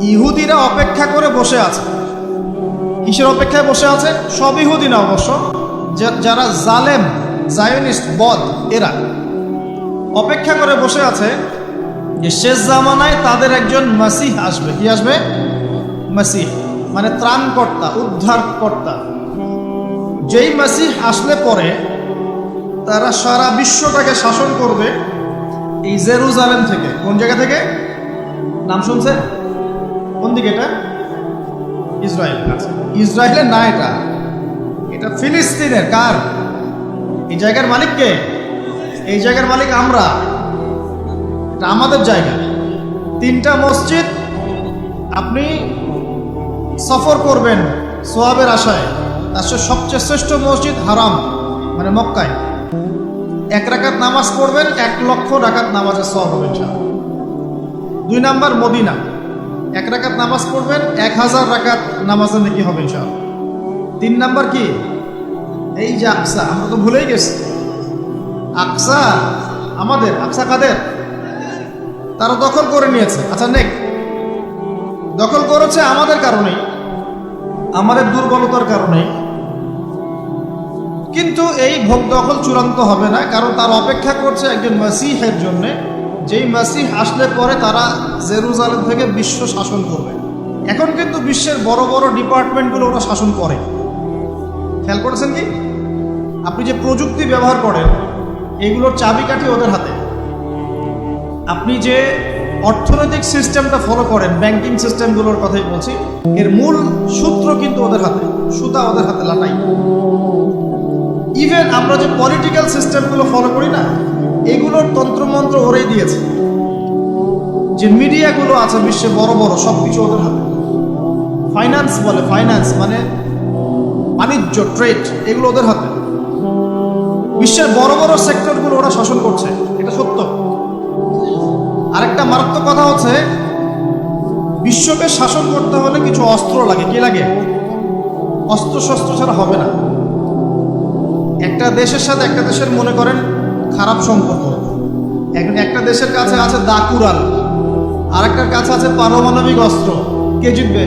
ইহুদিরা অপেক্ষা করে বসে আছে। কিসের অপেক্ষায় বসে আছে? সব ইহুদি না অবশ্য যারা জালেম, জায়নিস্ট, বদ, এরা। অপেক্ষা করে বসে আছে যে শেষ জামানায় তাদের একজন মাসিহ আসবে। কি আসবে? মাসিহ মানে ত্রাণকর্তা, উদ্ধারকর্তা। যেই মাসিহ আসলে পরে তারা সারা বিশ্বটাকে শাসন করবে এই জেরুজালেম থেকে। কোন জায়গা থেকে? নাম শুনছে কোন দিকে এটা? ইসরায়েল। আচ্ছা ইসরায়েলের না এটা। এটা ফিলিস্তিনের, কার? এই জায়গার মালিক কে? এই জায়গার মালিক আমরা। এটা আমাদের জায়গা। তিনটা মসজিদ আপনি সফর করবেন সোয়াবের আশায়। তার সবচেয়ে শ্রেষ্ঠ মসজিদ হারাম মানে মক্কায়। এক রাকাত নামাজ পড়বেন, এক লক্ষ রাকাত নামাজের সব হবে দুই নাম্বার মদিনা। এক রাকাত নামাজ পড়বেন, এক হাজার রাকাত নামাজের নাকি হবে ইনশাআল্লাহ। তিন নাম্বার কি? এই যে আকসা, আমরা তো ভুলেই গেছি। আকসা আমাদের, আকসা কাদের? তারা দখল করে নিয়েছে। আচ্ছা নেক দখল করেছে আমাদের কারণেই, আমাদের দুর্বলতার কারণেই। কিন্তু এই ভোগ দখল চূড়ান্ত হবে না, কারণ তার অপেক্ষা করছে একজন মাসিহের জন্য। যেই মাসিহ আসলে পরে তারা জেরুজালেম থেকে বিশ্ব শাসন করবে। এখন কিন্তু বিশ্বের বড় বড় ডিপার্টমেন্টগুলো ওরা শাসন করে। খেয়াল করেছেন কি? আপনি যে প্রযুক্তি ব্যবহার করেন এগুলোর চাবিকাঠি ওদের হাতে। আপনি যে অর্থনৈতিক সিস্টেমটা ফলো করেন, ব্যাংকিং সিস্টেমগুলোর কথাই বলছি, এর মূল সূত্র কিন্তু ওদের হাতে, সুতা ওদের হাতে লাটাই। ইভেন আমরা যে পলিটিক্যাল সিস্টেমগুলো ফলো করি না এগুলোর তন্ত্রমন্ত্র ওরাই দিয়েছে। যে মিডিয়াগুলো আছে বিশ্বে বড় বড় সব কিছু ওদের হাতে। ফাইন্যান্স বলে ফাইন্যান্স মানে বাণিজ্য ট্রেড এগুলো ওদের হাতে। বিশ্বের বড় বড় সেক্টরগুলো ওরা শাসন করছে, এটা সত্য। আরেকটা মারাত্মক কথা হচ্ছে, বিশ্বকে শাসন করতে হলে কিছু অস্ত্র লাগে। কি লাগে? অস্ত্র শস্ত্র ছাড়া হবে না। একটা দেশের সাথে একটা দেশের মনে করেন খারাপ সম্পর্ক। এখন একটা দেশের কাছে আছে দাকুরাল আর একটার কাছে আছে পারমাণবিক অস্ত্র। কে জিতবে?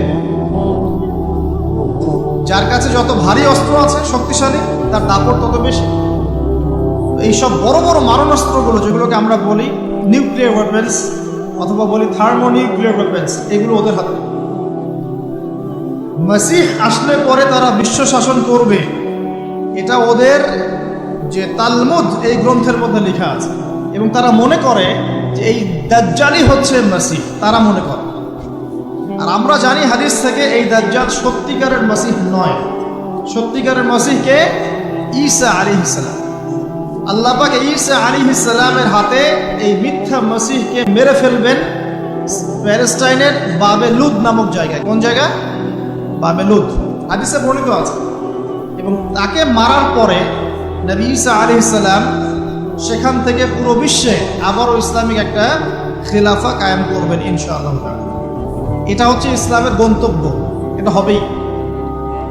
যার কাছে যত ভারী অস্ত্র আছে, শক্তিশালী, তার দাপট তত বেশি। এইসব বড় বড় মারণাস্ত্রগুলো, যেগুলোকে আমরা বলি নিউক্লিয়ার ওয়েপেন্স অথবা বলি থার্মো নিউক্লিয়ার ওয়েপেন্স এগুলো ওদের হাতে। মাসিহ আসলে পরে তারা বিশ্ব শাসন করবে। এটা ওদের যে তালমুদ এই গ্রন্থের মধ্যে লেখা আছে। এবং তারা মনে করে যে এই দাজ্জালই হচ্ছে মাসিহ। তারা মনে করে। আর আমরা জানি হাদিস থেকে এই দাজ্জাল সত্যিকারের মাসিহ নয়। সত্যিকারের মাসিহকে ঈসা আলী ইসলাম আল্লাহ পাক ঈসা আলী ইসলামের হাতে এই মিথ্যা মসিহকে মেরে ফেলবেন প্যালেস্টাইনের বাবে লুদ নামক জায়গায়। কোন জায়গা? বাবে লুদ। হাদিসে বর্ণিত আছে। এবং তাকে মারার পরে নবী ইসলাম সেখান থেকে পুরো বিশ্বে আবারও ইসলামিক একটা খিলাফা কায়েম করবেন ইনশাআল্লাহ। এটা হচ্ছে ইসলামের গন্তব্য। এটা হবেই।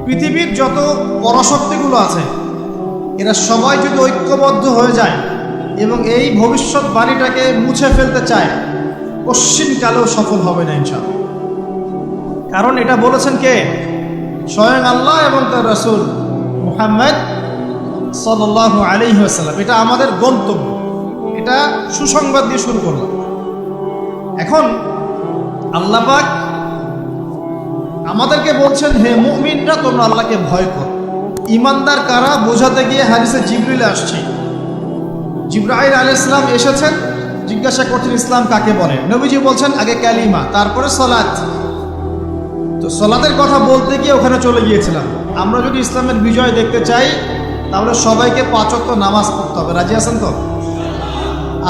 পৃথিবীর যত পরাশক্তিগুলো আছে, এরা সবাই যদি ঐক্যবদ্ধ হয়ে যায় এবং এই ভবিষ্যৎবাণীটাকে মুছে ফেলতে চায় কশ্চিনকালেও সফল হবে না ইনশাআল্লাহ। কারণ এটা বলেছেন কে? স্বয়ং আল্লাহ এবং তার রসুল মুহাম্মদ সাল্লাহ আলী আসাল্লাম এটা আমাদের গন্তব্য। এটা সুসংবাদ দিয়ে শুরু করলাম। এখন আল্লাপাক আমাদেরকে বলছেন, হে মুমিনরা, তোমরা আল্লাহকে ভয় কর। ইমানদার কারা? বোঝাতে গিয়ে হাদিসে জিবরিল আসছে। জিব্রাহিল আলী ইসলাম এসেছেন। জিজ্ঞাসা করছেন, ইসলাম কাকে বলে? নবীজি বলছেন, আগে ক্যালিমা, তারপরে সলাৎ। তো সলাতের কথা বলতে গিয়ে ওখানে চলে গিয়েছিলাম। আমরা যদি ইসলামের বিজয় দেখতে চাই তাহলে সবাইকে পাঁচক্ত নামাজ পড়তে হবে। রাজি আছেন তো?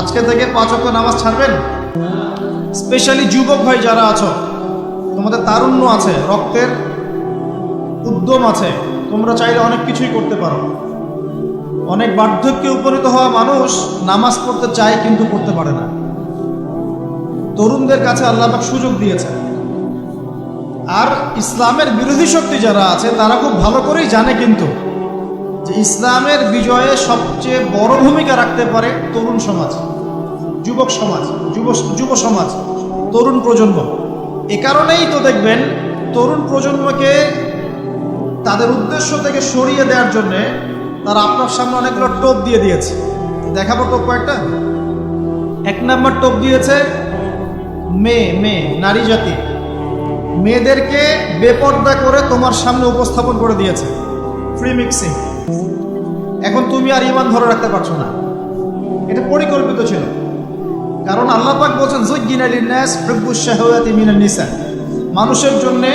আজকে থেকে পাঁচক্ত নামাজ ছাড়বেন? স্পেশালি যুবক ভাই যারা আছো, তোমাদের তারুণ্য আছে, রক্তের উদ্যম আছে, তোমরা চাইলে অনেক কিছুই করতে পারো। অনেক বার্ধক্যে উপনীত হওয়া মানুষ নামাজ পড়তে চায় কিন্তু পড়তে পারে না। তরুণদের কাছে আল্লাহ সুযোগ দিয়েছে আর ইসলামের বিরোধী শক্তি যারা আছে, তারা খুব ভালো করেই জানে কিন্তু যে ইসলামের বিজয়ে সবচেয়ে বড় ভূমিকা রাখতে পারে তরুণ সমাজ, যুবক সমাজ, যুব যুব সমাজ, তরুণ প্রজন্ম। এ কারণেই তো দেখবেন তরুণ প্রজন্মকে তাদের উদ্দেশ্য থেকে সরিয়ে দেওয়ার জন্যে তারা আপনার সামনে অনেকগুলো টোপ দিয়ে দিয়েছে। দেখাবো টোপ কয়েকটা। এক নম্বর টোপ দিয়েছে মেয়ে মেয়ে, নারী জাতি। মেয়েদেরকে বেপর্দা করে তোমার সামনে উপস্থাপন করে দিয়েছে। Free mixing. এখন তুমি আর ইমান ধরে রাখতে পারছ না। এটা পরিকল্পিত ছিল। কারণ আল্লাহ পাক বলছেন জুজ্জিনা নিসা। মানুষের জন্য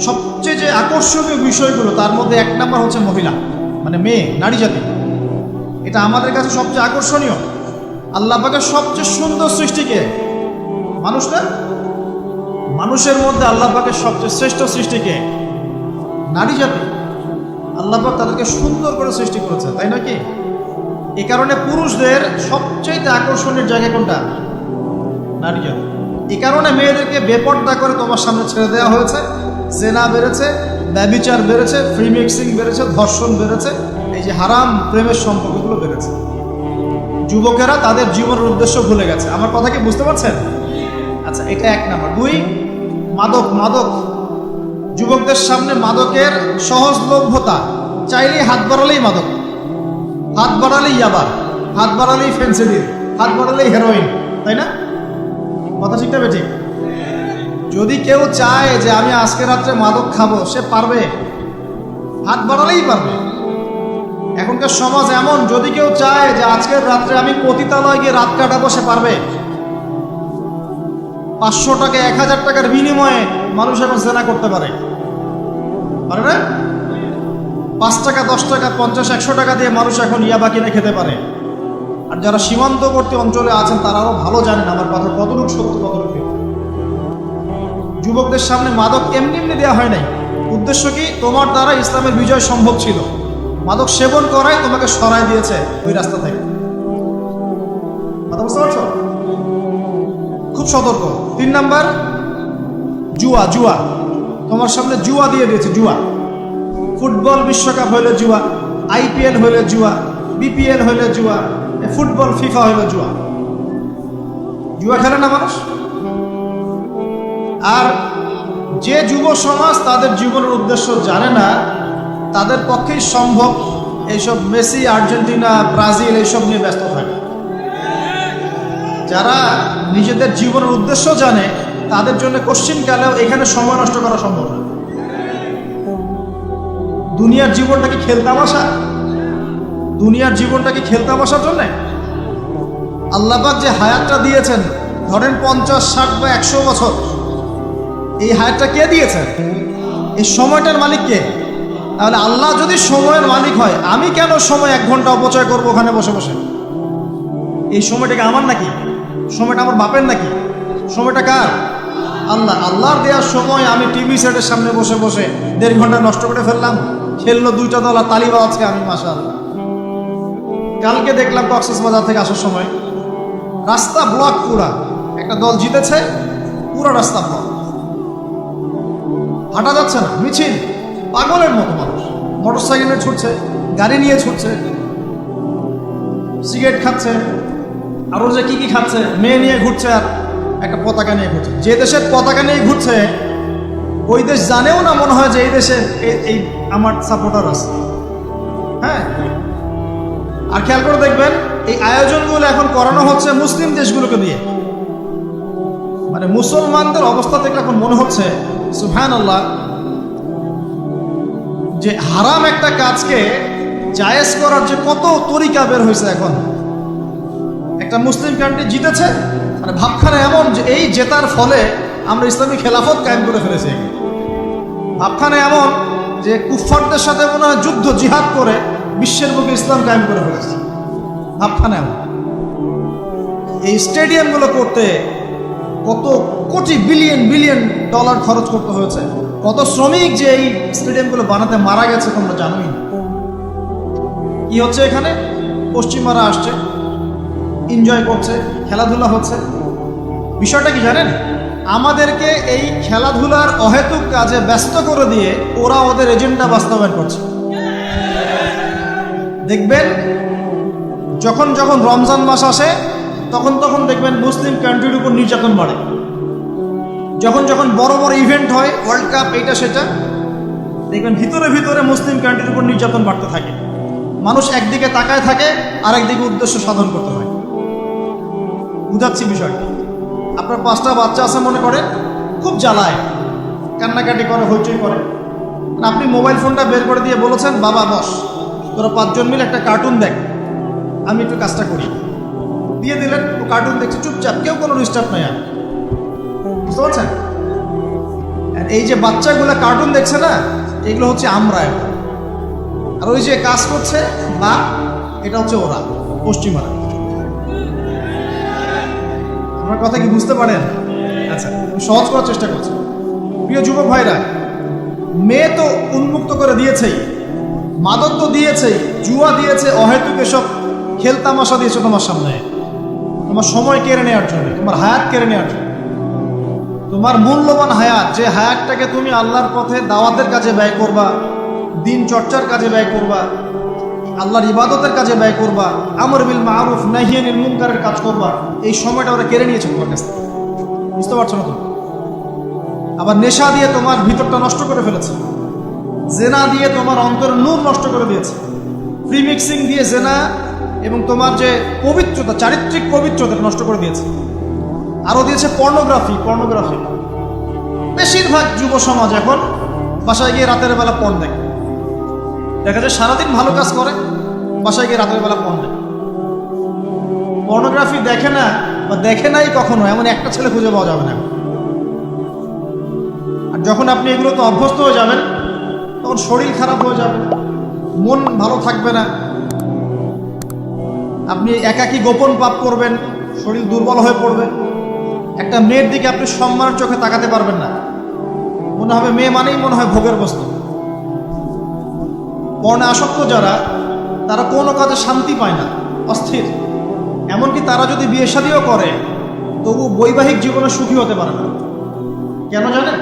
সবচেয়ে যে আকর্ষণীয় বিষয়গুলো, তার মধ্যে এক নাম্বার হচ্ছে মহিলা মানে মেয়ে, নারী জাতি। এটা আমাদের কাছে সবচেয়ে আকর্ষণীয়। আল্লাহ পাকের সবচেয়ে সুন্দর সৃষ্টিকে মানুষ না মানুষের মধ্যে আল্লাহ পাকের সবচেয়ে শ্রেষ্ঠ সৃষ্টিকে নারী জাতি। আল্লাহ পাক তাদেরকে সুন্দর করে সৃষ্টি করেছে তাই নাকি এ কারণে পুরুষদের সবচেয়ে আকর্ষণের জায়গা কোনটা? নারী জাতি এ কারণে মেয়েদেরকে বেপর্দা করে তোমার সামনে ছেড়ে দেওয়া হয়েছে, জেনা বেড়েছে, ব্যবিচার বেড়েছে ফ্রি মিক্সিং বেড়েছে, ধর্ষণ বেড়েছে, এই যে হারাম প্রেমের সম্পর্কগুলো বেড়েছে। যুবকেরা তাদের জীবনের উদ্দেশ্য ভুলে গেছে। আমার কথা কি বুঝতে পারছেন? আচ্ছা এটা এক নাম্বার। দুই, মাদক মাদক যুবকদের সামনে মাদকের সহজলভ্যতা। চাইলেই হাত বাড়ালেই মাদক। হাত বাড়ালেই ইয়াবা। হাত বাড়ালেই ফেন্সিডিল হাত বাড়ালেই হেরোইন। তাই না? কথা ঠিক না ঠিক যদি কেউ চায় যে আমি আজকে রাত্রে মাদক খাব, সে পারবে। হাত বাড়ালেই পারবে। এখনকার সমাজ এমন। যদি কেউ চায় যে আজকের রাত্রে আমি পতিতালয় গিয়ে রাত কাটাবো, সে পারবে। পাঁচশো টাকা, এক হাজার টাকার বিনিময়ে মানুষ এখন সেনা করতে পারে। পারে না? পাঁচ টাকা, দশ টাকা, পঞ্চাশ, একশো টাকা দিয়ে মানুষ এখন ইয়াবা কিনে খেতে পারে। আর যারা সীমান্তবর্তী অঞ্চলে আছেন, তারা আরও ভালো জানেন আমার কথা, কতটুকু সত্য, কতটুকু যুবকদের সামনে মাদক এমনি এমনি দেওয়া হয় নাই। উদ্দেশ্য কি? তোমার দ্বারা ইসলামের বিজয় সম্ভব ছিল। মাদক সেবন করাই তোমাকে সরাই দিয়েছে ওই রাস্তা থেকে। কথা বুঝতে পারছ? খুব সতর্ক। তিন নাম্বার? জুয়া জুয়া। তোমার সামনে জুয়া দিয়ে দিয়েছে, জুয়া। ফুটবল বিশ্বকাপ হইলে জুয়া, আইপিএল হইলে জুয়া, বিপিএল হইলে জুয়া ফুটবল, ফিফা হইলে জুয়া। জুয়া খেলে না মানুষ? আর যে যুব সমাজ তাদের জীবনের উদ্দেশ্য জানে না, তাদের পক্ষেই সম্ভব এইসব মেসি, আর্জেন্টিনা, ব্রাজিল এইসব নিয়ে ব্যস্ত থাকে। যারা নিজেদের জীবনের উদ্দেশ্য জানে, তাদের জন্য কোশ্চিনকালেও এখানে সময় নষ্ট করা সম্ভব না? দুনিয়ার জীবনটা কি খেলতামাশা দুনিয়ার জীবনটা কি খেলতামাশার জন্যে? আল্লাপাক যে হায়াতটা দিয়েছেন, ধরেন পঞ্চাশ, ষাট বা একশো বছর, এই হায়াতটা কে দিয়েছেন? এই সময়টার মালিক কে? তাহলে আল্লাহ যদি সময়ের মালিক হয়, আমি কেন সময় এক ঘণ্টা অপচয় করব ওখানে বসে বসে? এই সময়টাকে আমার নাকি? সময়টা আমার বাপের নাকি? সময়টা কার? আল্লাহ, আল্লাহর দেওয়ার সময় আমি টিভি সেটের সামনে বসে বসে দেড় ঘণ্টা নষ্ট করে ফেললাম। খেললো দুইটা দল আর তালিবা আজকে আমি মাসা আল্লাহ কালকে দেখলাম কক্সেস বাজার থেকে আসার সময় রাস্তা ব্লক পুরা। একটা দল জিতেছে, পুরো রাস্তা ব্লক হাঁটা যাচ্ছে না, মিছিল। পাগলের মতো মানুষ। মোটর সাইকেলে ছুটছে, গাড়ি নিয়ে ছুটছে। সিগারেট খাচ্ছে। আরও যে কি কি খাচ্ছে, মেয়ে নিয়ে ঘুরছে আর একটা পতাকা নিয়ে ঘুরছে। যে দেশের পতাকা নিয়ে ঘুরছে, ওই দেশ জানেও না মনে হয় যে এই দেশে এই আমার সাপোর্টার আছে। হ্যাঁ? আর খেয়াল করে দেখবেন, এই আয়োজনগুলো এখন করানো হচ্ছে মুসলিম দেশগুলোকে দিয়ে মানে মুসলমানদের অবস্থা থেকে এখন মনে হচ্ছে সুফহান আল্লাহ যে হারাম একটা কাজকে জায়েজ করার যে কত তরিকা বের হয়েছে এখন। একটা মুসলিম কান্ট্রি জিতেছে মানে ভাবখানা এমন যে এই জেতার ফলে আমরা ইসলামী খেলাফত কায়েম করে ফেলেছি। ভাবখানা এমন যে কুফফারদের সাথে মনে হয় যুদ্ধ, জিহাদ করে বিশ্বের বুকে ইসলাম কায়েম করে ফেলেছে। ভাবখানা এমন। এই স্টেডিয়ামগুলো করতে কত কোটি বিলিয়ন বিলিয়ন ডলার খরচ করতে হয়েছে। কত শ্রমিক যে এই স্টেডিয়ামগুলো বানাতে মারা গেছে তোমরা জানোই কি হচ্ছে এখানে? পশ্চিমারা আসছে। এনজয় করছে, খেলাধুলা হচ্ছে। বিষয়টা কি জানেন? আমাদেরকে এই খেলাধুলার অহেতুক কাজে ব্যস্ত করে দিয়ে ওরা ওদের এজেন্ডা বাস্তবায়ন করছে। দেখবেন, যখন যখন রমজান মাস আসে, তখন তখন দেখবেন মুসলিম কান্ট্রির উপর নির্যাতন বাড়ে। যখন যখন বড় বড় ইভেন্ট হয় ওয়ার্ল্ড কাপ এটা সেটা, দেখবেন ভিতরে ভিতরে মুসলিম কান্ট্রির উপর নির্যাতন বাড়তে থাকে। মানুষ একদিকে তাকায় থাকে আর একদিকে উদ্দেশ্য সাধন করতে হয়। বুঝাচ্ছি বিষয়টা। আপনার পাঁচটা বাচ্চা আছে মনে করে খুব জ্বালায়। কান্নাকাটি করে, হইচই করে। আপনি মোবাইল ফোনটা বের করে দিয়ে বলেছেন, বাবা, বস, তোরা পাঁচজন মিলে একটা কার্টুন দেখ। আমি একটু কাজটা করি। দিয়ে দিলেন, ও কার্টুন দেখছে, চুপচাপ, কেউ কোনো ডিস্টার্ব নাই আর। বুঝতে পারছেন? এই যে বাচ্চাগুলো কার্টুন দেখছে না, এগুলো হচ্ছে আমরা আর ওই যে কাজ করছে, বা, এটা হচ্ছে ওরা, পশ্চিমারা। আমার কথা কি বুঝতে পারেন? আচ্ছা সহজ করার চেষ্টা করছি। প্রিয় যুবক ভাইরা, মেয়ে তো উন্মুক্ত করে দিয়েছেই, মাদক তো দিয়েছেই, জুয়া দিয়েছে, অহেতুক এসব খেলতামাশা দিয়েছে তোমার সামনে। তোমার সময় কেড়ে নেওয়ার জন্য, তোমার হায়াত কেড়ে নেওয়ার জন্য। তোমার মূল্যবান হায়াত, যে হায়াতটাকে তুমি আল্লাহর পথে দাওয়াতের কাজে ব্যয় করবা, দিন চর্চার কাজে ব্যয় করবা আল্লাহর ইবাদতের কাজে ব্যয় করবা, আমর বিল মারুফ নাহিয়ানিল মুনকারের কাজ করবা, এই সময়টা ওরা কেড়ে নিয়েছে তোমার কাছ বুঝতে পারছ না তুমি আবার নেশা দিয়ে তোমার ভিতরটা নষ্ট করে ফেলেছে। জেনা দিয়ে তোমার অন্তর নূর নষ্ট করে দিয়েছে। ফ্রি মিক্সিং দিয়ে জেনা এবং তোমার যে পবিত্রতা, চারিত্রিক পবিত্রতা নষ্ট করে দিয়েছে। আরও দিয়েছে পর্নোগ্রাফি পর্নোগ্রাফি। বেশিরভাগ যুব সমাজ এখন বাসায় গিয়ে রাতের বেলা পর্ন দেখে। দেখা যায় সারাদিন ভালো কাজ করে, বাসায় গিয়ে রাতের বেলা দেখে। পর্নোগ্রাফি দেখে না বা দেখে নাই কখনো, এমন একটা ছেলে খুঁজে পাওয়া যাবে না। আর যখন আপনি এগুলোতে অভ্যস্ত হয়ে যাবেন, তখন শরীর খারাপ হয়ে যাবে, মন ভালো থাকবে না। আপনি একাকী গোপন পাপ করবেন, শরীর দুর্বল হয়ে পড়বে। একটা মেয়ের দিকে আপনি সম্মানের চোখে তাকাতে পারবেন না। মনে হবে মেয়ে মানেই মনে হয় ভোগের বস্তু। পর্ণে আসক্ত যারা, তারা কোনো কাজে শান্তি পায় না, অস্থির। এমনকি তারা যদি বিয়ে শাদিও করে, তবু বৈবাহিক জীবনে সুখী হতে পারে না। কেন জানেন?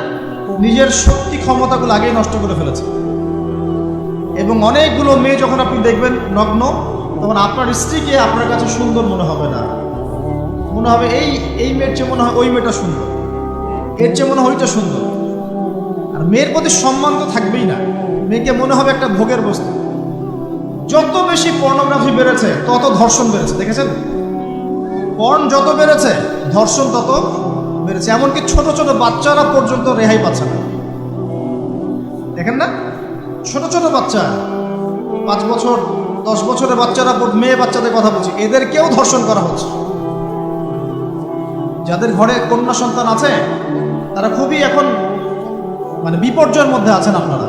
নিজের শক্তি ক্ষমতাগুলো আগেই নষ্ট করে ফেলেছে। এবং অনেকগুলো মেয়ে যখন আপনি দেখবেন নগ্ন, তখন আপনার স্ত্রীকে আপনার কাছে সুন্দর মনে হবে না। মনে হবে এই এই মেয়ের চেয়ে মনে হয় ওই মেয়েটা সুন্দর। এর চেয়ে মনে হয় ওইটা সুন্দর। আর মেয়ের প্রতি সম্মান তো থাকবেই না। মেয়েকে মনে হবে একটা ভোগের বস্তু। যত বেশি পর্নোগ্রাফি বেড়েছে, তত ধর্ষণ বেড়েছে, দেখেছেন? পর্ন যত বেড়েছে, ধর্ষণ তত বেড়েছে, এমনকি ছোট ছোট বাচ্চারা পর্যন্ত রেহাই পাচ্ছে না। দেখেন না? ছোট ছোট বাচ্চা, পাঁচ বছর, দশ বছরের বাচ্চারা, মেয়ে বাচ্চাদের কথা বলছি, এদেরকেও ধর্ষণ করা হচ্ছে। যাদের ঘরে কন্যা সন্তান আছে, তারা খুবই এখন মানে বিপর্যয়ের মধ্যে আছেন আপনারা।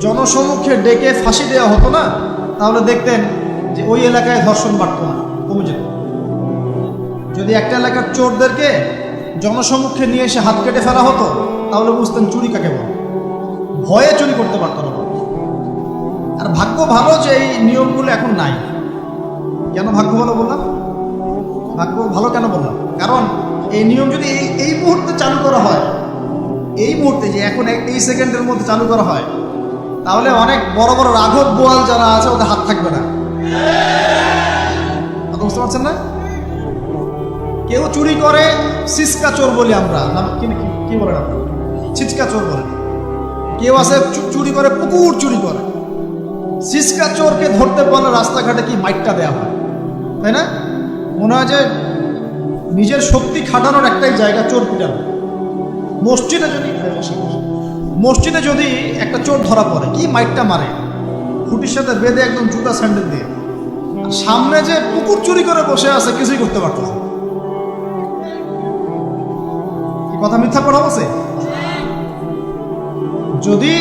জনসমক্ষে ডেকে ফাঁসি দেওয়া হতো না? তাহলে দেখতেন যে ওই এলাকায় ধর্ষণ বাড়ত না। কমে যেত। যদি একটা এলাকার চোরদেরকে জনসমক্ষে নিয়ে এসে হাত কেটে ফেলা হতো, তাহলে বুঝতেন চুরি কাকে বলে। ভয়ে চুরি করতে পারতো না আর ভাগ্য ভালো যে এই নিয়মগুলো এখন নাই। কেন ভাগ্য ভালো বললাম? ভাগ্য ভালো কেন বললাম? কারণ এই নিয়ম যদি এই এই মুহূর্তে চালু করা হয়, এই মুহূর্তে যে এখন এই সেকেন্ডের মধ্যে চালু করা হয় তাহলে অনেক বড় বড় রাঘব বোয়াল যারা আছে, ওদের হাত থাকবে না। বুঝতে পারছেন না? কেউ চুরি করে সিসকা চোর বলি আমরা। কি বলেন আপনারা ছিচকা চোর বলেন। কেউ আছে চুরি করে, পুকুর চুরি করে। সিসকা চোরকে ধরতে পারলে রাস্তাঘাটে কি মাইকটা দেওয়া হয়? তাই না? মনে হয় যে নিজের শক্তি খাটানোর একটাই জায়গা চোর পিটানো। মসজিদে যদি মসজিদে যদি একটা চোর ধরা পড়ে, কি মাইকটা মারে? খুঁটির সাথে বেঁধে একদম জুতা স্যান্ডেল দিয়ে। সামনে যে পুকুর চুরি করে বসে আছে, কিছুই করতে। কি কথা মিথ্যা পড়া বসে যদি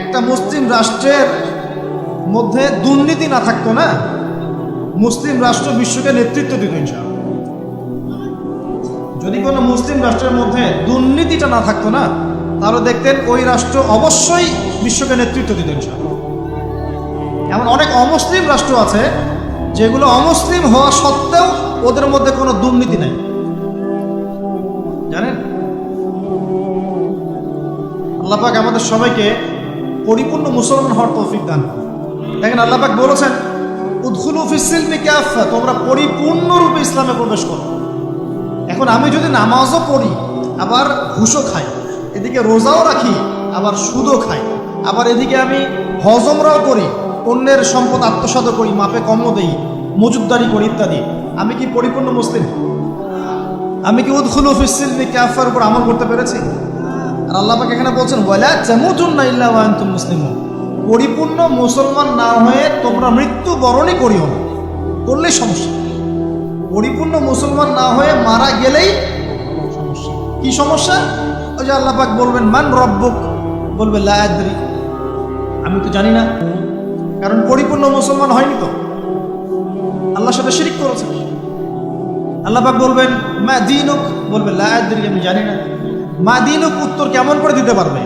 একটা মুসলিম রাষ্ট্রের মধ্যে দুর্নীতি না থাকতো না, মুসলিম রাষ্ট্র বিশ্বকে নেতৃত্ব দিত যদি কোনো মুসলিম রাষ্ট্রের মধ্যে দুর্নীতিটা না থাকতো না তাহলে দেখতেন ওই রাষ্ট্র অবশ্যই বিশ্বকে নেতৃত্ব দিত ইনশাআল্লাহ এমন অনেক অমুসলিম রাষ্ট্র আছে যেগুলো অমুসলিম হওয়া সত্ত্বেও ওদের মধ্যে কোনো দুর্নীতি নাই। জানেন? আল্লাপাক আমাদের সবাইকে পরিপূর্ণ মুসলমান হওয়ার তৌফিক দান দেখেন আল্লাপাক বলেছেন, উদ্খুল ফিসিলমি তোমরা পরিপূর্ণরূপে ইসলামে প্রবেশ করো। এখন আমি যদি নামাজও পড়ি, আবার ঘুষও খাই এদিকে রোজাও রাখি, আবার সুদও খাই। আবার এদিকে আমি হজমরাও করি, অন্যের সম্পদ আত্মসাত করি, মাপে কমও দেই মজুদদারি করি ইত্যাদি। আমি কি পরিপূর্ণ মুসলিম? আমি কি উদ্খুল ফিসিলমি ক্যাফার উপর আমল করতে পেরেছি? আর আল্লাহ এখানে বলছেন, ওয়ালা জামুতুন্না ইল্লা ওয়া আনতুম মুসলিমুন। পরিপূর্ণ মুসলমান না হয়ে তোমরা মৃত্যু বরণই করিও না। করলেই সমস্যা। পরিপূর্ণ মুসলমান না হয়ে মারা গেলেই সমস্যা। কি সমস্যা? ওই যে আল্লাহ পাক বলবেন, মান রব্বুক? বলবে, লা আদরি। আমি তো জানি না, কারণ পরিপূর্ণ মুসলমান হয়নি তো। আল্লাহর সাথে শিরিক করেছে। আল্লাহ পাক বলবেন, মা দিনুক? বলবে, লা আদরি, আমি জানি না। মা দিনুক উত্তর কেমন করে দিতে পারবে?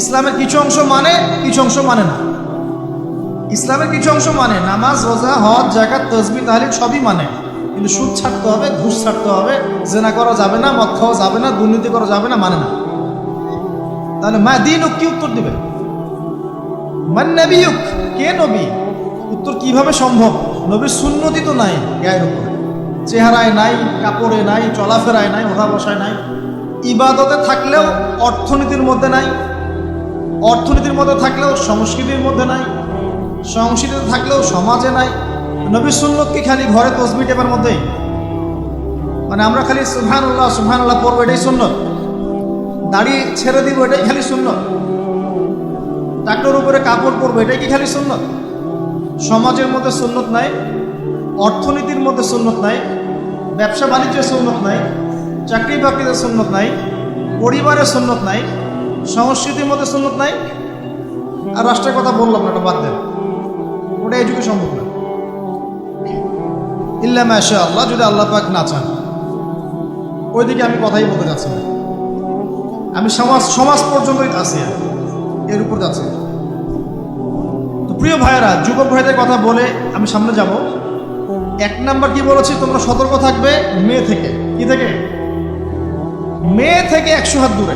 ইসলামের কিছু অংশ মানে কিছু অংশ মানে না। ইসলামের কিছু অংশ মানে নামাজ, রোজা, হজ জাকাত তসবি তাহলিম সবই মানে। কিন্তু সুদ ছাড়তে হবে, ঘুষ ছাড়তে হবে, জেনা করা যাবে না, মদ খাওয়া যাবে না, দুর্নীতি করা যাবে না মানে না। তাহলে মা দিনুক কি উত্তর দিবে? মান নবিয়ুক, কে নবী? উত্তর কীভাবে সম্ভব? নবীর সুন্নতি তো নাই গায়ের উপরে। চেহারায় নাই, কাপড়ে নাই, চলাফেরায় নাই ওঠা বসায় নাই। ইবাদতে থাকলেও অর্থনীতির মধ্যে নাই। অর্থনীতির মধ্যে থাকলেও সংস্কৃতির মধ্যে নাই। সংস্কৃতিতে থাকলেও সমাজে নাই। নবী সুন্নত কি খালি ঘরে তসবি টেপের মধ্যেই? মানে আমরা খালি সুহানুল্লাহ সুহানুল্লাহ পড়ব, এটাই সুন্নত। দাড়ি ছেড়ে দিব, এটাই খালি শূন্য ডাক্তার উপরে কাপড় পরবো, এটাই কি খালি সুন্নত? সমাজের মধ্যে সুন্নত নাই, অর্থনীতির মধ্যে সুন্নত নাই, ব্যবসা বাণিজ্যের সুন্নত নাই, চাকরি বাকরিতে সুন্নত নাই পরিবারের সুন্নত নাই, সংস্কৃতির মধ্যে সুন্নত নাই। আর রাষ্ট্রের কথা বললাম না ওটা বাদ দেন। ওটা এটুকু সম্ভব না। ইল্লা মাশা আল্লাহ যদি আল্লাহ পাক না চান। ওইদিকে আমি কথাই বলতে যাচ্ছি না। আমি সমাজ সমাজ পর্যন্তই আছি এর উপর যাচ্ছি। তো প্রিয় ভাইয়েরা, যুবক ভাইদের কথা বলে আমি সামনে যাব। এক নাম্বার কি বলেছি? তোমরা সতর্ক থাকবে মেয়ে থেকে। কি থেকে? মেয়ে থেকে একশো হাত দূরে।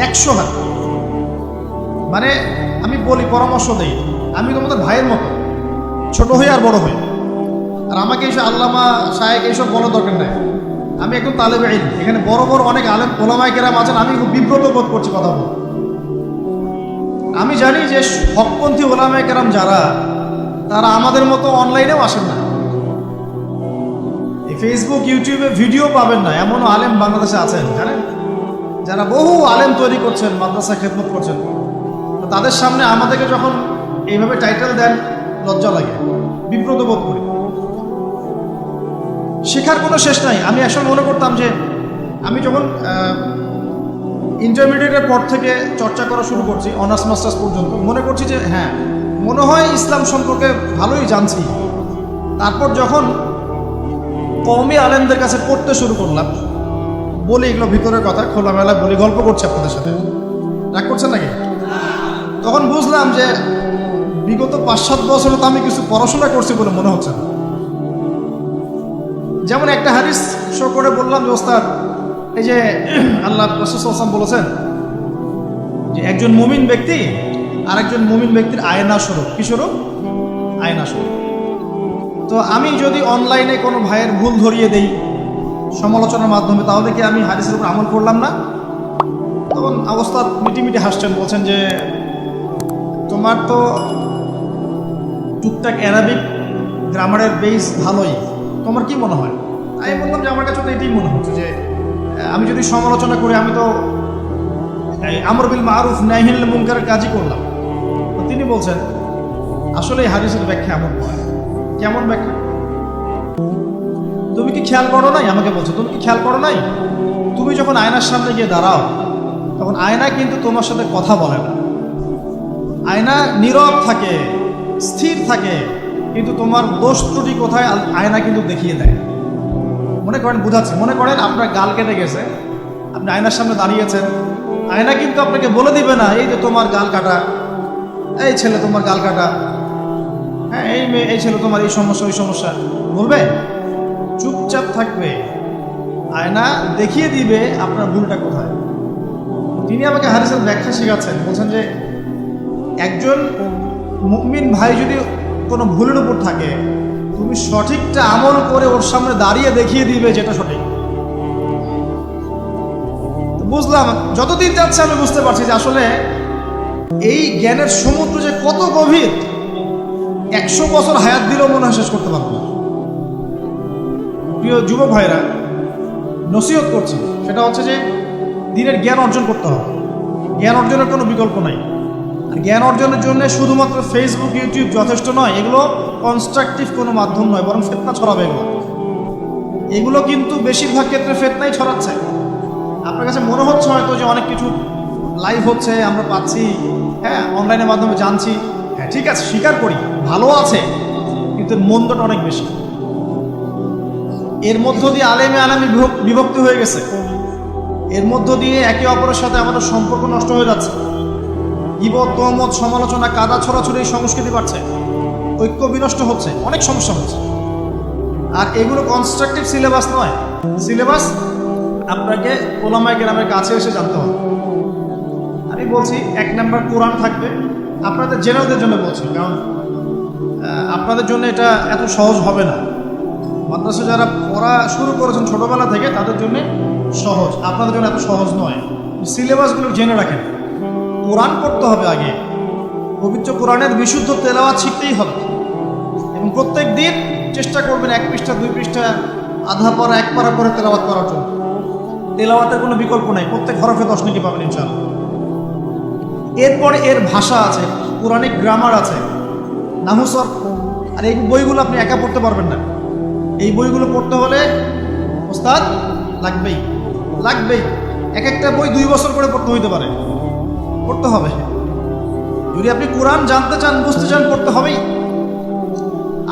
একশো হাত। মানে আমি বলি, পরামর্শ দেই। আমি তোমাদের ভাইয়ের মতো। ছোট হয়ে আর বড় হয়ে আর আমাকে এইসব আল্লামা সাহেব এইসব বলার দরকার নাই। আমি একদম তালেবে আইন এখানে বড় বড় অনেক আলেম, ওলামায় কেরাম আছেন, আমি খুব বিব্রত বোধ করছি কথা বল আমি জানি যে হকপন্থী ওলামায় কেরাম যারা, তারা আমাদের মতো অনলাইনেও আসেন না। ফেসবুক ইউটিউবে ভিডিও পাবেন না, এমনও আলেম বাংলাদেশে আছেন, জানেন? যারা বহু আলেম তৈরি করছেন, মাদ্রাসা খেদমত করছেন, তাদের সামনে আমাদেরকে যখন এইভাবে টাইটেল দেন, লজ্জা লাগে, বিব্রত বোধ করি। শেখার কোনো শেষ নাই। আমি আসলে মনে করতাম যে আমি যখন ইন্টারমিডিয়েটের পর থেকে চর্চা করা শুরু করছি অনার্স মাস্টার্স পর্যন্ত, মনে করছি যে হ্যাঁ মনে হয় ইসলাম সম্পর্কে ভালোই জানছি। তারপর যখন কওমি আলেমদের কাছে পড়তে শুরু করলাম, বলি এগুলো ভিতরের কথা খোলামেলা বলি, গল্প করছি আপনাদের সাথে। রাগ করছেন নাকি? তখন বুঝলাম যে বিগত পাঁচ সাত বছরে তো আমি কিছু পড়াশোনা করছি বলে মনে হচ্ছে না। যেমন একটা হাদিস শো করে বললাম যে, ওস্তাদ, এই যে আল্লাহ রসুলাম বলেছেন যে, একজন মুমিন ব্যক্তি আর একজন মুমিন ব্যক্তির আয়না স্বরূপ। কি স্বরূপ? আয়না স্বরূপ। তো আমি যদি অনলাইনে কোনো ভাইয়ের ভুল ধরিয়ে দেই সমালোচনার মাধ্যমে, তাহলে কি আমি হাদিসের উপর আমল করলাম না? তখন অবস্থা মিটি হাসছেন, বলছেন যে, তোমার তো টুকটাক অ্যারাবিক গ্রামারের বেস ভালোই। তোমার কি মনে হয়? আমি বললাম যে আমার কাছে তো এটাই মনে হচ্ছে যে আমি যদি সমালোচনা করি, আমি তো আমর বিল মারুফ নাহিল মুনকারের কাজই করলাম। তো তিনি বলছেন, আসলে এই হাদিসের ব্যাখ্যা এমন নয়। কেমন ব্যাখ্যা? তুমি কি খেয়াল করো নাই? আমাকে বলছো, তুমি কি খেয়াল করো নাই? তুমি যখন আয়নার সামনে গিয়ে দাঁড়াও, তখন আয়না কিন্তু তোমার সাথে কথা বলে না। আয়না নীরব থাকে, স্থির থাকে। কিন্তু তোমার দোষ ত্রুটি কোথায় আয়না কিন্তু দেখিয়ে দেয়। মনে করেন, বুঝাচ্ছে। মনে করেন, আপনার গাল কেটে গেছে। আপনি আয়নার সামনে দাঁড়িয়েছেন। আয়না কিন্তু আপনাকে বলে দিবে না, এই যে তোমার গাল কাটা, এই ছেলে তোমার গাল কাটা হ্যাঁ এই মেয়ে, এই ছেলে তোমার এই সমস্যা, ওই সমস্যা। বলবে? চুপচাপ থাকবে। আয়না দেখিয়ে দিবে আপনার ভুলটা কোথায়। তিনি আমাকে হারিসের ব্যাখ্যা শেখাচ্ছেন। বলছেন যে, একজন মুমিন ভাই যদি কোনো ভুলের উপর থাকে, তুমি সঠিকটা আমল করে ওর সামনে দাঁড়িয়ে দেখিয়ে দিবে যেটা সঠিক। বুঝলাম, যতদিন যাচ্ছে আমি বুঝতে পারছি যে আসলে এই জ্ঞানের সমুদ্র যে কত গভীর, একশো বছর হায়াত দিলেও মনে হয় শেষ করতে পারব প্রিয় যুব ভাইরা, নসিহত করছি, সেটা হচ্ছে যে দিনের জ্ঞান অর্জন করতে হবে। জ্ঞান অর্জনের কোনো বিকল্প নাই। জ্ঞান অর্জনের জন্য শুধুমাত্র ফেসবুক ইউটিউব যথেষ্ট নয়, এগুলো কনস্ট্রাকটিভ কোনো মাধ্যম নয়, বরং ফেতনা ছড়াবে এগুলো এগুলো কিন্তু বেশিরভাগ ক্ষেত্রে ফেতনাই ছড়াচ্ছে। আপনার কাছে মনে হচ্ছে হয়তো যে অনেক কিছু লাইভ হচ্ছে, আমরা পাচ্ছি হ্যাঁ অনলাইনের মাধ্যমে জানছি। হ্যাঁ ঠিক আছে, স্বীকার করি, ভালো আছে, কিন্তু মন্দটা অনেক বেশি। এর মধ্য দিয়ে আলেমে আলামে বিভক- বিভক্তি হয়ে গেছে। এর মধ্য দিয়ে একে অপরের সাথে আমাদের সম্পর্ক নষ্ট হয়ে যাচ্ছে। ইবত তহমত সমালোচনা, কাদা, ছড়াছড়ি সংস্কৃতি বাড়ছে। ঐক্য বিনষ্ট হচ্ছে, অনেক সমস্যা হচ্ছে। আর এগুলো কনস্ট্রাকটিভ সিলেবাস নয়। সিলেবাস আপনাকে ওলামাই গ্রামের কাছে এসে জানতে হবে। আমি বলছি, এক নাম্বার কোরআন থাকবে। আপনাদের জেনারেলদের জন্য বলছি, কারণ আপনাদের জন্য এটা এত সহজ হবে না। মাদ্রাসা যারা পড়া শুরু করেছেন ছোটবেলা থেকে, তাদের জন্য সহজ। আপনাদের জন্য এত সহজ নয়। সিলেবাসগুলো জেনে রাখেন। কোরআন পড়তে হবে আগে। পবিত্র কোরআনের বিশুদ্ধ তেলাওয়াত শিখতেই হবে। এবং প্রত্যেক দিন চেষ্টা করবেন এক পৃষ্ঠা, দুই পৃষ্ঠা, আধা পারা এক পারা করে তেলাওয়াত করার জন্য। তেলাওয়াতের কোনো বিকল্প নাই, প্রত্যেক হরফে দশ নাকি পাবেন ইনশাআল্লাহ। এরপরে এর ভাষা আছে পুরাণিক গ্রামার আছে। নাহুসর আর এই বইগুলো আপনি একা পড়তে পারবেন না। এই বইগুলো পড়তে হলে ওস্তাদ লাগবেই লাগবেই। এক একটা বই দুই বছর করে পড়তে হইতে পারে। পড়তে হবে। যদি আপনি কোরআন জানতে চান, বুঝতে চান, পড়তে হবেই।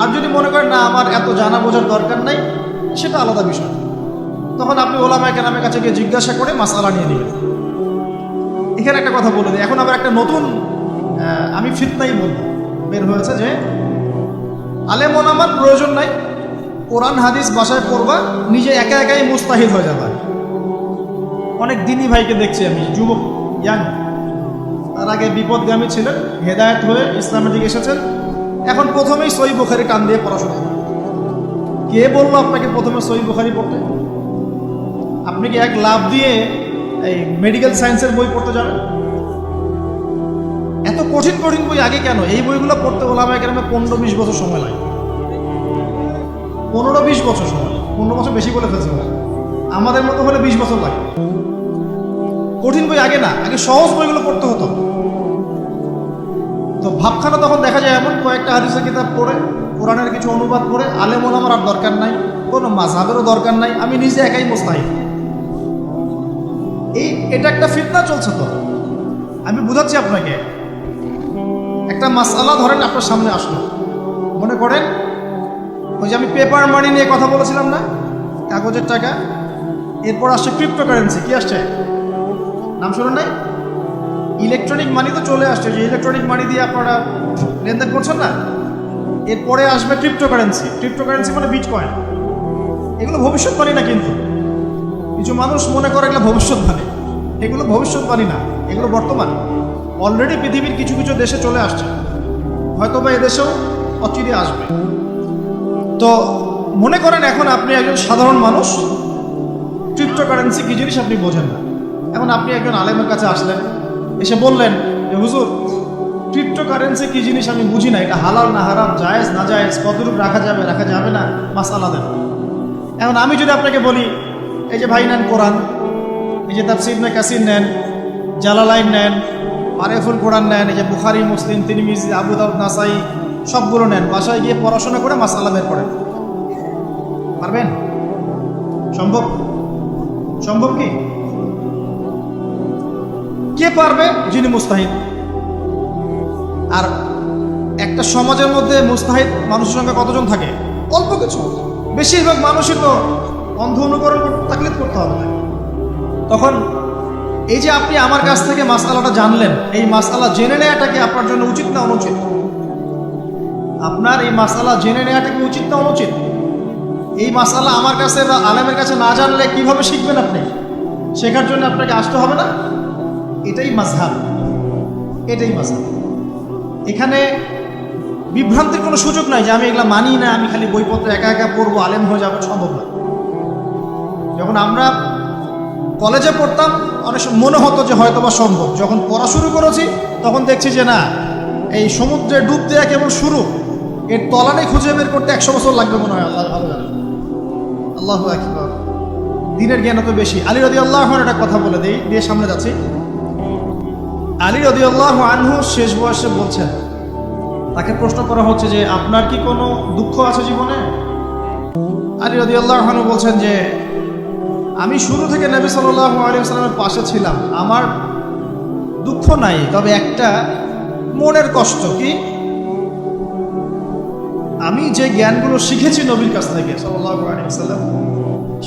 আর যদি মনে করেন, না, আমার এত জানা বোঝার দরকার নাই, সেটা আলাদা বিষয়। তখন আপনি ওলামায় কেনামের কাছে গিয়ে জিজ্ঞাসা করে মাসালা নিয়ে নেবেন এখানে একটা কথা বলে দিই। এখন আবার একটা নতুন আমি ফিতনাই বলব বের হয়েছে যে আলেম ওলামার প্রয়োজন নাই, কোরআন হাদিস বাসায় পড়বা, নিজে একা একাই মুস্তাহিদ হয়ে যাবে। অনেক দিনই ভাইকে দেখছি আমি, যুবক, ইয়াং। তার আগে বিপদগামী ছিলেন, হেদায়ত হয়ে ইসলামের দিকে এসেছেন। এখন প্রথমেই সই বুখারি টান দিয়ে পড়াশোনা। কে বলল আপনাকে প্রথমে সই বুখারি পড়তে? আপনি কি এক লাভ দিয়ে এই মেডিকেল সায়েন্সের বই পড়তে যাবেন? এত কঠিন কঠিন বই আগে কেন? এই বইগুলো পড়তে ওলামায় গ্রামে পনেরো বিশ বছর সময় লাগে। পনেরো বিশ বছর সময় পনেরো বছর বেশি বলে ফেলছে আমাদের মতো হলে বিশ বছর লাগে। কঠিন বই আগে না, আগে সহজ বইগুলো পড়তে হতো। তো ভাবখানা তখন দেখা যায় এমন, কয়েকটা হাদিসের কিতাব পড়ে, কোরআনের কিছু অনুবাদ করে আলেম ওলামার আর দরকার নাই, কোনো মাঝহাবেরও দরকার নাই, আমি নিজে একাই মোস্তাহিদ। এই, এটা একটা ফিতনা চলছে তো। আমি বুঝাচ্ছি আপনাকে। একটা মাসালা ধরেন আপনার সামনে আসলো। মনে করেন, ওই যে আমি পেপার মানি নিয়ে কথা বলেছিলাম না? কাগজের টাকা। এরপর আসছে ক্রিপ্টোকারেন্সি কি আসছে? নাম শুনুন নাই? ইলেকট্রনিক মানি তো চলে আসছে, যে ইলেকট্রনিক মানি দিয়ে আপনারা লেনদেন করছেন না? এরপরে আসবে ক্রিপ্টোকারেন্সি ক্রিপ্টোকারেন্সি মানে বিটকয়েন এগুলো ভবিষ্যৎবাণী না কিন্তু? কিছু মানুষ মনে করে এগুলো ভবিষ্যৎবাণী। এগুলো ভবিষ্যৎবাণী না, এগুলো বর্তমান। অলরেডি পৃথিবীর কিছু কিছু দেশে চলে আসছে। হয়তো বা এদেশেও অচিরে আসবে। তো মনে করেন এখন আপনি একজন সাধারণ মানুষ। ক্রিপ্টোকারেন্সি কী জিনিস আপনি বোঝেন না। এখন আপনি একজন আলেমের কাছে আসলেন এসে বললেন যে হুজুর ক্রিপ্টোকারেন্সি কী জিনিস আমি বুঝি না? এটা হালাল না হারাম? জায়েজ না জায়েজ? কতটুকু রাখা যাবে রাখা যাবে না? মাসালা দেন। এখন আমি যদি আপনাকে বলি, এই যে ভাই নেন কোরআন, এই যে তাফসির নে কাসির নেন, জালালাইন নেন আরেফুল কোরআন নেন, এই যে বুখারি, মুসলিম, তিরমিজি, আবু দাউদ, নাসাই, সবগুলো নেন, বাসায় গিয়ে পড়াশোনা করে মাসালা বের করেন। পারবেন? সম্ভব? সম্ভব কি? কে পারবে? যিনি মুস্তাহিদ। আর একটা সমাজের মধ্যে মুস্তাহিদ মানুষের সংখ্যা কতজন থাকে? অল্প কিছু। বেশিরভাগ মানুষই তো অন্ধ অনুকরণ তাকলিদ করতে হবে। তখন এই যে আপনি আমার কাছ থেকে মাসালাটা জানলেন, এই মাসালা জেনে নেওয়াটা কি আপনার জন্য উচিত না অনুচিত? আপনার এই মাসালা জেনে নেওয়াটা কি উচিত না অনুচিত? এই মাসালা আমার কাছে বা আলেমের কাছে না জানলে কীভাবে শিখবেন আপনি? শেখার জন্য আপনাকে আসতে হবে না? এটাই মাঝহাব। এটাই মাঝহাব। এখানে বিভ্রান্তির কোনো সুযোগ নাই যে আমি এগুলা মানি না, আমি খালি বইপত্র একা একা পড়ব, আলেম হয়ে যাব, সম্ভব না। যখন আমরা কলেজে পড়তাম, অনেক মনে হতো যে হয়তো বা সম্ভব। যখন পড়া শুরু করেছি, তখন দেখছি যে না, এই সমুদ্রে ডুব দেওয়া কেবল শুরু। এর তলানে খুঁজে বের করতে একশো বছর লাগবে মনে হয়, আল্লাহ ভালো জানে। আল্লাহ দিনের জ্ঞান তো বেশি। আলী রদি আল্লাহ একটা কথা বলে দিই, দিয়ে সামনে যাচ্ছি। আলী রদি আল্লাহ আনহু শেষ বয়সে বলছেন, তাকে প্রশ্ন করা হচ্ছে যে, আপনার কি কোনো দুঃখ আছে জীবনে? আলী রদি আল্লাহ আনহু বলছেন যে, আমি শুরু থেকে নবী সাল্লাহ আলিয়াল্লামের পাশে ছিলাম। আমার দুঃখ নাই, তবে একটা মনের কষ্ট কি? আমি যে জ্ঞানগুলো শিখেছি নবীর কাছ থেকে সাল্লাহ আলিয়াল্লাম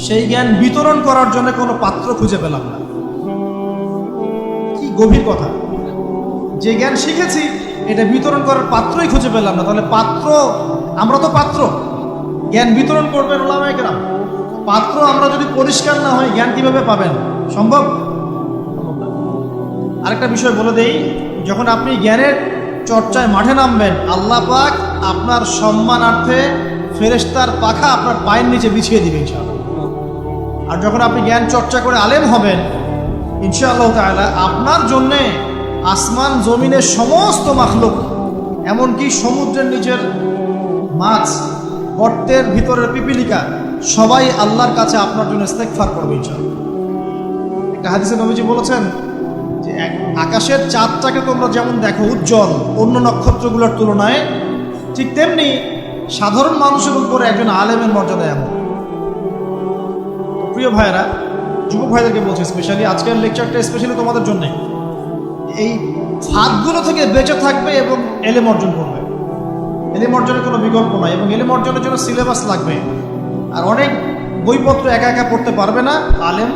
সেই জ্ঞান বিতরণ করার জন্য কোনো পাত্র খুঁজে পেলাম না। কি গভীর কথা। যে জ্ঞান শিখেছি, এটা বিতরণ করার পাত্রই খুঁজে পেলাম না। তাহলে পাত্র, আমরা তো পাত্র। জ্ঞান বিতরণ করবেন ওলামায় কেরাম পাত্র আমরা যদি পরিষ্কার না হয়, জ্ঞান কীভাবে পাবেন? সম্ভব? আরেকটা বিষয় বলে দেই, যখন আপনি জ্ঞানের চর্চায় মাঠে নামবেন, আল্লাহ পাক আপনার সম্মানার্থে ফেরেশতার পাখা আপনার পায়ের নিচে বিছিয়ে দিবে আর যখন আপনি জ্ঞান চর্চা করে আলেম হবেন, ইনশাআল্লাহ তাআলা আপনার জন্যে আসমান জমিনের সমস্ত মাখলুক, এমনকি সমুদ্রের নিচের মাছ, গর্তের ভিতরের পিপিলিকা, সবাই আল্লাহর কাছে আপনার জন্য ইস্তেকফার করবে একটা হাদিসে নবীজি বলেছেন যে আকাশের চাঁদটাকে তোমরা যেমন দেখো উজ্জ্বল, অন্য নক্ষত্রগুলোর তুলনায়, ঠিক তেমনি সাধারণ মানুষের উপরে একজন আলেমের মর্যাদা এমন। প্রিয় ভাইয়েরা, যুবক ভাইদেরকে বলছি স্পেশালি আজকের লেকচারটা স্পেশালি তোমাদের জন্য এই ফাঁদগুলো থেকে বেঁচে থাকবে এবং এলেম অর্জন করবে। এলেম অর্জনের কোনো বিকল্প নয় এবং এলেম অর্জনের জন্য সিলেবাস লাগবে। আর অনেক বইপত্র একা একা পড়তে পারবে না, আলেম